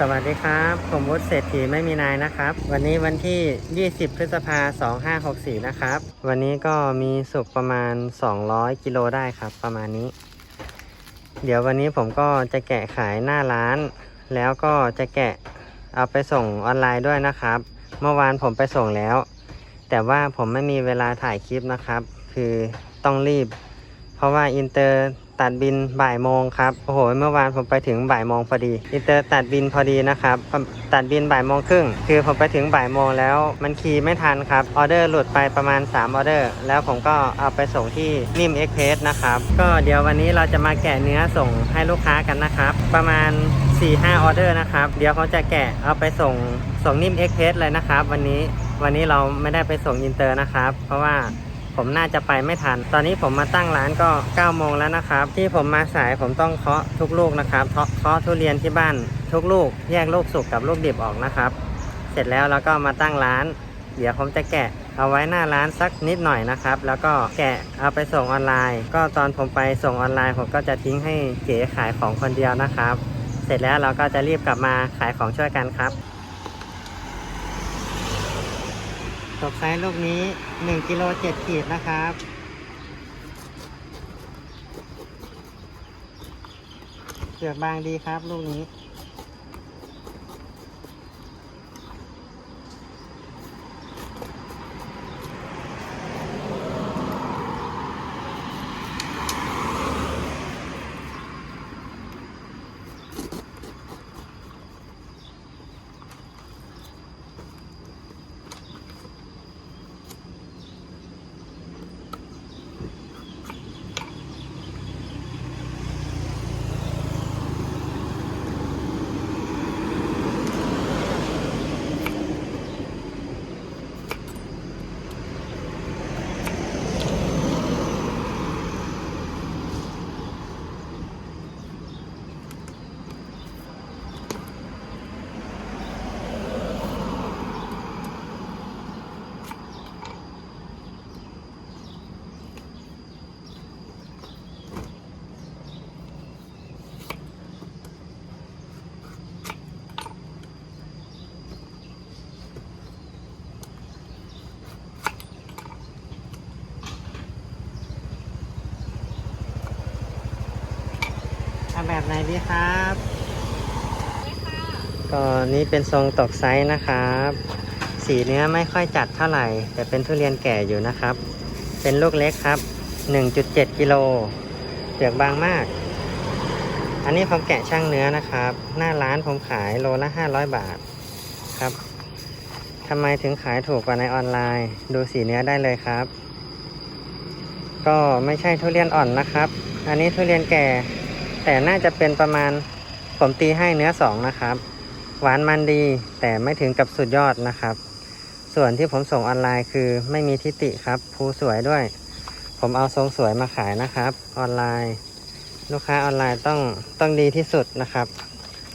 สวัสดีครับ ผมวุฒิเศรษฐีไม่มีนายนะครับ วันนี้วันที่ 20 พฤษภา2564 นะครับ วันนี้ก็มีสุกประมาณ 200 กิโลได้ครับ ประมาณนี้ เดี๋ยววันนี้ผมก็จะแกะขายหน้าร้าน แล้วก็จะแกะเอาไปส่งออนไลน์ด้วยนะครับ เมื่อวานผมไปส่งแล้ว แต่ว่าผมไม่มีเวลาถ่ายคลิปนะครับ คือต้องรีบ เพราะว่าอินเตอร์ ตัดบินบ่ายโมงครับ โอ้โห เมื่อวานผมไปถึงบ่ายโมงพอดี อินเตอร์ตัดบินพอดีนะครับ ตัดบินบ่ายโมงครึ่ง คือผมไปถึงบ่ายโมงแล้ว มันคีย์ไม่ทันครับ ออเดอร์หลุดไปประมาณ 3 ออเดอร์ แล้วผมก็เอาไปส่งที่นิ่มเอ็กเพสนะครับ ก็เดี๋ยววันนี้เราจะมาแกะเนื้อส่งให้ลูกค้ากันนะครับ ประมาณ 4-5 ออเดอร์นะครับ เดี๋ยวเขาจะแกะเอาไปส่งส่งนิ่มเอ็กเพสเลยนะครับ วันนี้ วันนี้เราไม่ได้ไปส่งอินเตอร์นะครับ เพราะว่า ผมน่าจะไปไม่ทัน ตอนนี้ผมมาตั้งร้านก็9โมงแล้วนะครับ ที่ผมมาสายผมต้องเคาะทุกลูกนะครับเคาะเคาะทุเรียนที่บ้านทุกลูก แยกลูกสุกกับลูกดิบออกนะครับ เสร็จแล้วเราก็มาตั้งร้าน เดี๋ยวผมจะแกะเอาไว้หน้าร้านสักนิดหน่อยนะครับ แล้วก็แกะเอาไปส่งออนไลน์ ก็ตอนผมไปส่งออนไลน์ผมก็จะทิ้งให้เก๋ขายของคนเดียวนะครับ เสร็จแล้วเราก็จะรีบกลับมาขายของช่วยกันครับ บไซส์ลูกนี้1กิโล7ขีดนะครับเสือกบางดีครับลูกนี้ แบบไหนดีครับก็นี่เป็นทรงตกไซส์นะครับ สีเนื้อไม่ค่อยจัดเท่าไหร่ แต่เป็นทุเรียนแก่อยู่นะครับ เป็นลูกเล็กครับ 1.7กิโลเปลือกบางมาก อันนี้ผมแกะช่างเนื้อนะครับ หน้าร้านผมขายโลละ 500 บาทครับทำไมถึงขายถูกกว่าในออนไลน์ ดูสีเนื้อได้เลยครับ ก็ไม่ใช่ทุเรียนอ่อนนะครับ อันนี้ทุเรียนแก่ แต่น่าจะเป็นประมาณผมตีให้เนื้อสองนะครับ หวานมันดีแต่ไม่ถึงกับสุดยอดนะครับ ส่วนที่ผมส่งออนไลน์คือไม่มีทิติครับภูสวยด้วย ผมเอาทรงสวยมาขายนะครับ ออนไลน์ ลูกค้าออนไลน์ต้องต้องดีที่สุดนะครับ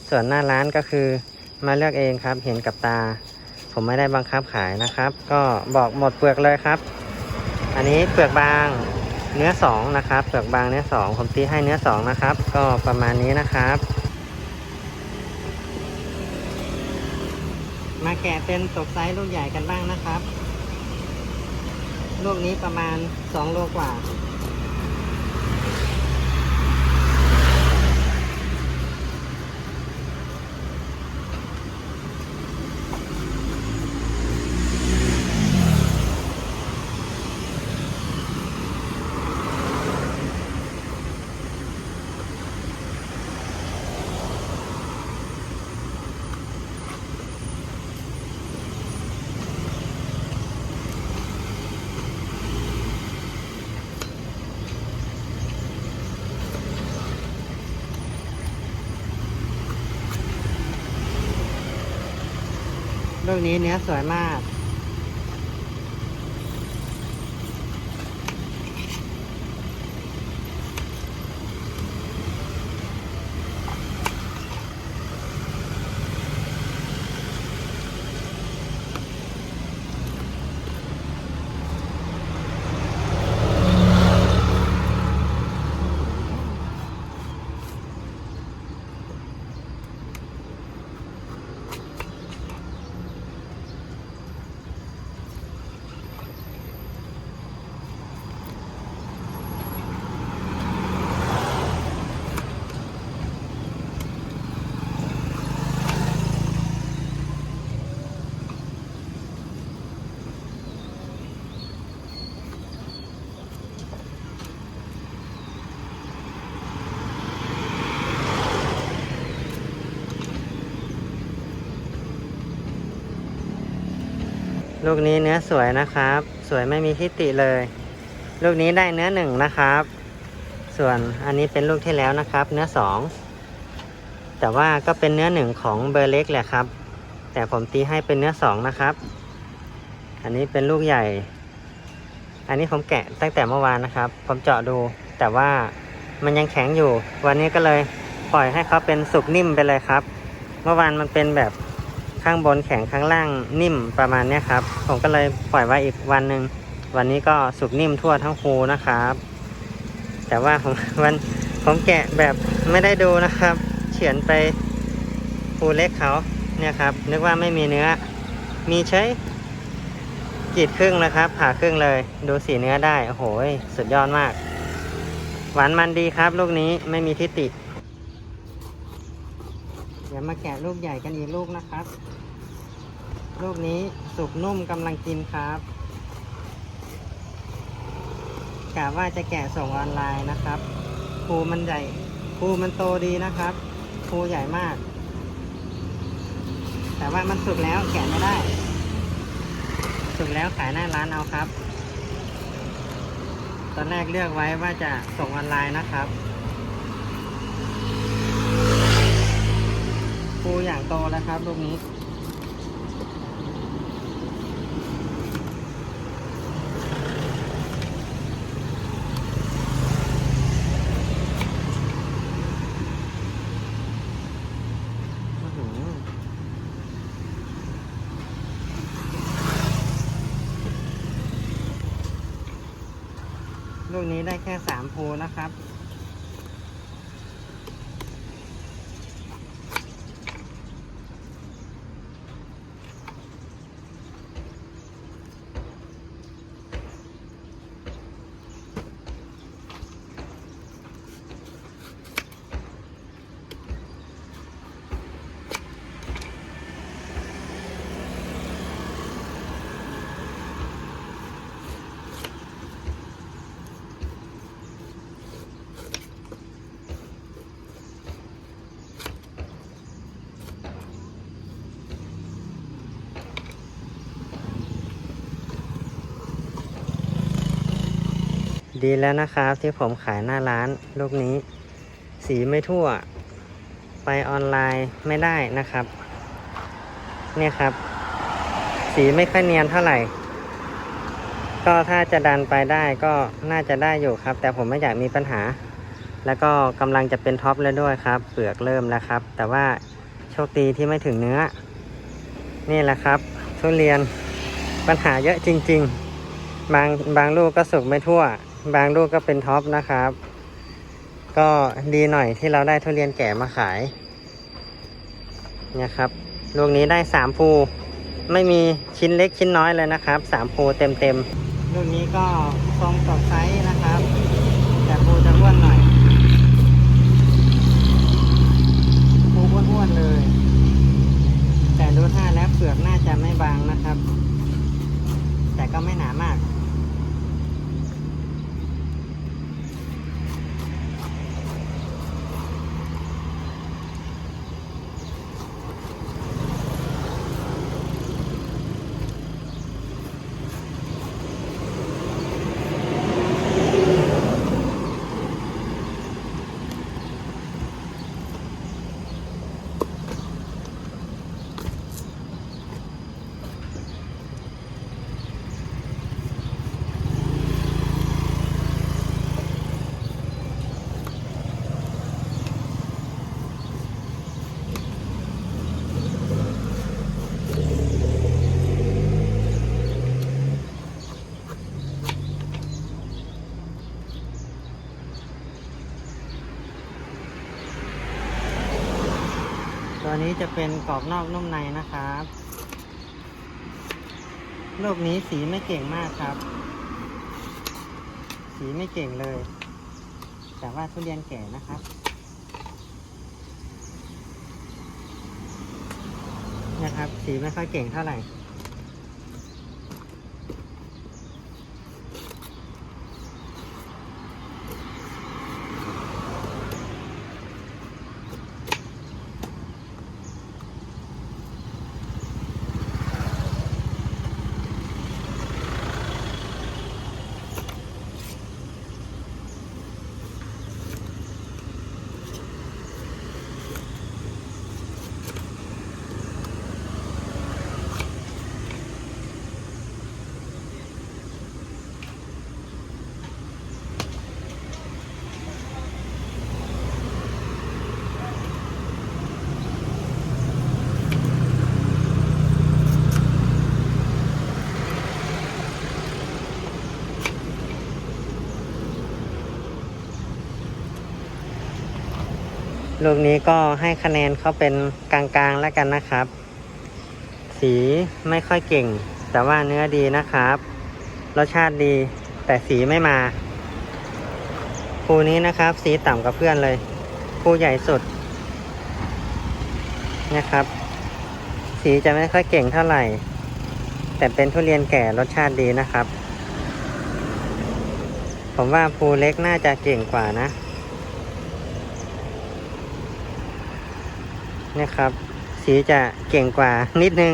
ส่วนหน้าร้านก็คือมาเลือกเองครับ เห็นกับตา ผมไม่ได้บังคับขายนะครับ ก็บอกหมดเปลือกเลยครับ อันนี้เปลือกบาง เนื้อสองนะครับเปลือกบางเนื้อสองผมตีให้เนื้อสองนะครับ ก็ประมาณนี้นะครับ มาแกะเป็นตกไซส์ลูกใหญ่กันบ้างนะครับ ลูกนี้ประมาณ2โลกว่า ลูกนี้เนื้อสวยมาก ลูกนี้เนื้อสวยนะครับ สวยไม่มีทิฏฐิเลย ลูกนี้ได้เนื้อหนึ่งนะครับ ส่วนอันนี้เป็นลูกที่แล้วนะครับ เนื้อสองแต่ว่าก็เป็นเนื้อหนึ่งของเบอร์เล็กแหละครับ แต่ผมตีให้เป็นเนื้อสองนะครับ อันนี้เป็นลูกใหญ่ อันนี้ผมแกะตั้งแต่เมื่อวานนะครับ ผมเจาะดู แต่ว่ามันยังแข็งอยู่ วันนี้ก็เลยปล่อยให้เขาเป็นสุกนิ่มไปเลยครับ เมื่อวานมันเป็นแบบ ข้างบนแข็งข้างล่างนิ่มประมาณนี้ครับ ผมก็เลยปล่อยไว้อีกวันหนึ่งวันนี้ก็สุกนิ่มทั่วทั้งภูนะครับ แต่ว่าผมวันผมแกะแบบไม่ได้ดูนะครับ เฉือนไปภูเล็กเขาเนี่ยครับ นึกว่าไม่มีเนื้อ มีใช้กีดครึ่งนะครับ ผ่าครึ่งเลย ดูสีเนื้อได้ โอ้โหสุดยอดมาก หวานมันดีครับ ลูกนี้ไม่มีทิฏฐิ เดี๋ยวมาแกะลูกใหญ่กันอีกลูกนะครับ ลูกนี้สุกนุ่มกำลังกินครับกะว่าจะแกะส่งออนไลน์นะครับภูมันใหญ่ภูมันโตดีนะครับภูใหญ่มาก แต่ว่ามันสุกแล้วแกะไม่ได้ สุกแล้วขายหน้าร้านเอาครับ ตอนแรกเลือกไว้ว่าจะส่งออนไลน์นะครับ ภูอย่างโตแล้วครับลูกนี้อื้อหือลูกนี้ได้แค่สามภูนะครับ ดีแล้วนะครับที่ผมขายหน้าร้านลูกนี้ สีไม่ทั่ว ไปออนไลน์ไม่ได้นะครับ เนี่ยครับ สีไม่ค่อยเนียนเท่าไหร่ ก็ถ้าจะดันไปได้ก็น่าจะได้อยู่ครับ แต่ผมไม่อยากมีปัญหา แล้วก็กำลังจะเป็นท็อปแล้วด้วยครับ เปลือกเริ่มแล้วครับ แต่ว่าโชคดีที่ไม่ถึงเนื้อ นี่แหละครับทุเรียนปัญหาเยอะจริง ๆ บางบางลูกก็สุกไม่ทั่ว บางลูกก็เป็นท็อปนะครับ ก็ดีหน่อยที่เราได้ทุเรียนแก่มาขายเนี่ยครับลูกนี้ได้สามภูไม่มีชิ้นเล็กชิ้นน้อยเลยนะครับสามภูเต็มเต็มลูกนี้ก็ทรงสดไซส์นะครับ แต่ภูจะอ้วนหน่อยภูอ้วนๆเลย แต่ดูท่าแล้วเปลือกน่าจะไม่บางนะครับ แต่ก็ไม่หนามาก นี้จะเป็นกรอบนอกนุ่มในนะครับลูกนี้สีไม่เก่งมากครับ สีไม่เก่งเลย แต่ว่าทุเรียนแก่นะครับนะครับ สีไม่ค่อยเก่งเท่าไหร่ ลูกนี้ก็ให้คะแนนเขาเป็นกลางๆแล้วกันนะครับ สีไม่ค่อยเก่ง แต่ว่าเนื้อดีนะครับ รสชาติดีแต่สีไม่มาภูนี้นะครับ สีต่ำกว่าเพื่อนเลยภูใหญ่สุดนะครับ สีจะไม่ค่อยเก่งเท่าไหร่ แต่เป็นทุเรียนแก่รสชาติดีนะครับ ผมว่าภูเล็กน่าจะเก่งกว่านะ นี่ยครับ สีจะเก่งกว่านิดนึง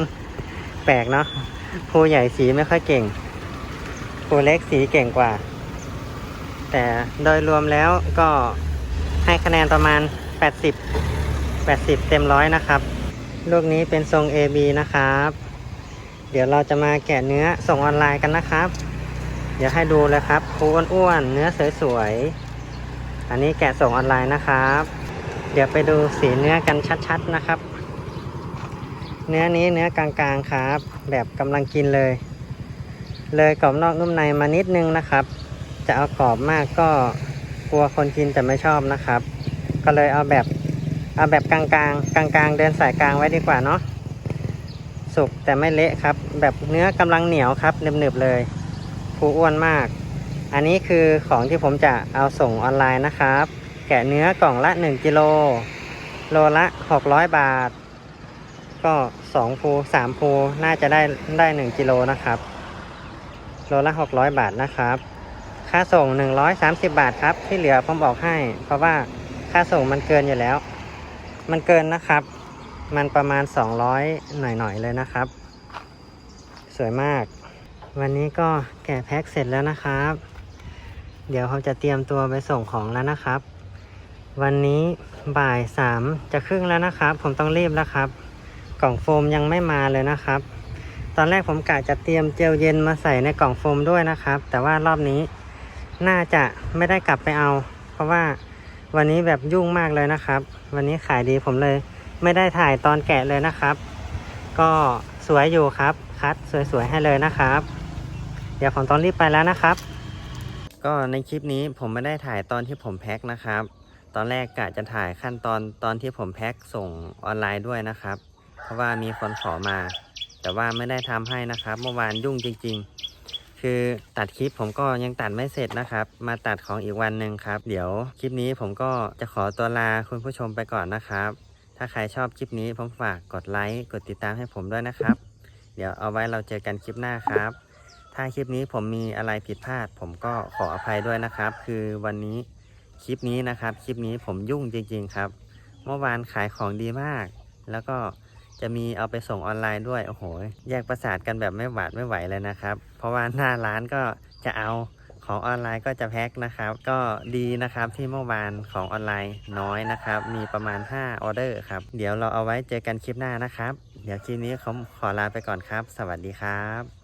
แปลกเนาะภูใหญ่สีไม่ค่อยเก่งภูเล็กสีเก่งกว่า แต่โดยรวมแล้วก็ให้คะแนนประมาณ 80 80 เต็มร้อยนะครับ ลูกนี้เป็นทรง AB นะครับ เดี๋ยวเราจะมาแกะเนื้อส่งออนไลน์กันนะครับ เดี๋ยวให้ดูเลยครับภูอ้วนๆเนื้อสวยๆอันนี้แกะส่งออนไลน์นะครับ เดี๋ยวไปดูสีเนื้อกันชัดๆนะครับ เนื้อนี้เนื้อกลางๆครับ แบบกำลังกินเลย เลยกรอบนอกนุ่มในมานิดนึงนะครับ จะเอากรอบมากก็กลัวคนกินจะไม่ชอบนะครับ ก็เลยเอาแบบเอาแบบกลางๆกลางๆ เดินสายกลางไว้ดีกว่าเนาะสุกแต่ไม่เละครับ แบบเนื้อกำลังเหนียวครับหนึบๆเลยผูอ้วนมาก อันนี้คือของที่ผมจะเอาส่งออนไลน์นะครับ แกะเนื้อกล่องละ 1กิโลโลละ 600 บาท ก็2ภู3ภูน่าจะได้ได้ 1กิโลนะครับโลละ 600 บาทนะครับ ค่าส่ง 130 บาทครับ ที่เหลือผมบอกให้ เพราะว่าค่าส่งมันเกินอยู่แล้ว มันเกินนะครับ มันประมาณ 200 หน่อยๆเลยนะครับ สวยมาก วันนี้ก็แกะแพ็คเสร็จแล้วนะครับ เดี๋ยวเขาจะเตรียมตัวไปส่งของแล้วนะครับ วันนี้บ่ายสามจะครึ่งแล้วนะครับ ผมต้องรีบแล้วครับ กล่องโฟมยังไม่มาเลยนะครับ ตอนแรกผมกะจะเตรียมเจลเย็นมาใส่ในกล่องโฟมด้วยนะครับ แต่ว่ารอบนี้น่าจะไม่ได้กลับไปเอา เพราะว่าวันนี้แบบยุ่งมากเลยนะครับ วันนี้ขายดีผมเลย ไม่ได้ถ่ายตอนแกะเลยนะครับ ก็สวยอยู่ครับ คัดสวยๆให้เลยนะครับ เดี๋ยวผมต้องรีบไปแล้วนะครับ ก็ในคลิปนี้ผมไม่ได้ถ่ายตอนที่ผมแพ็คนะครับ ตอนแรกกะจะถ่ายขั้นตอนตอนที่ผมแพ็คส่งออนไลน์ด้วยนะครับ เพราะว่ามีคนขอมา แต่ว่าไม่ได้ทำให้นะครับ เมื่อวานยุ่งจริง ๆ คือตัดคลิปผมก็ยังตัดไม่เสร็จนะครับ มาตัดของอีกวันหนึ่งครับ เดี๋ยวคลิปนี้ผมก็จะขอตัวลาคุณผู้ชมไปก่อนนะครับ ถ้าใครชอบคลิปนี้ผมฝากกดไลค์กดติดตามให้ผมด้วยนะครับ เดี๋ยวเอาไว้เราเจอกันคลิปหน้าครับ ถ้าคลิปนี้ผมมีอะไรผิดพลาด ผมก็ขออภัยด้วยนะครับ คือวันนี้ คลิปนี้นะครับ คลิปนี้ผมยุ่งจริง ๆ ครับ เมื่อวานขายของดีมาก แล้วก็จะมีเอาไปส่งออนไลน์ด้วย โอ้โห แยกประสาทกันแบบไม่หวาดไม่ไหวเลยนะครับ เพราะว่าหน้าร้านก็จะเอาของออนไลน์ก็จะแพ็คนะครับ ก็ดีนะครับที่เมื่อวานของออนไลน์น้อยนะครับ มีประมาณ 5 ออเดอร์ครับ เดี๋ยวเราเอาไว้เจอกันคลิปหน้านะครับ เดี๋ยวคลิปนี้ผมขอลาไปก่อนครับ สวัสดีครับ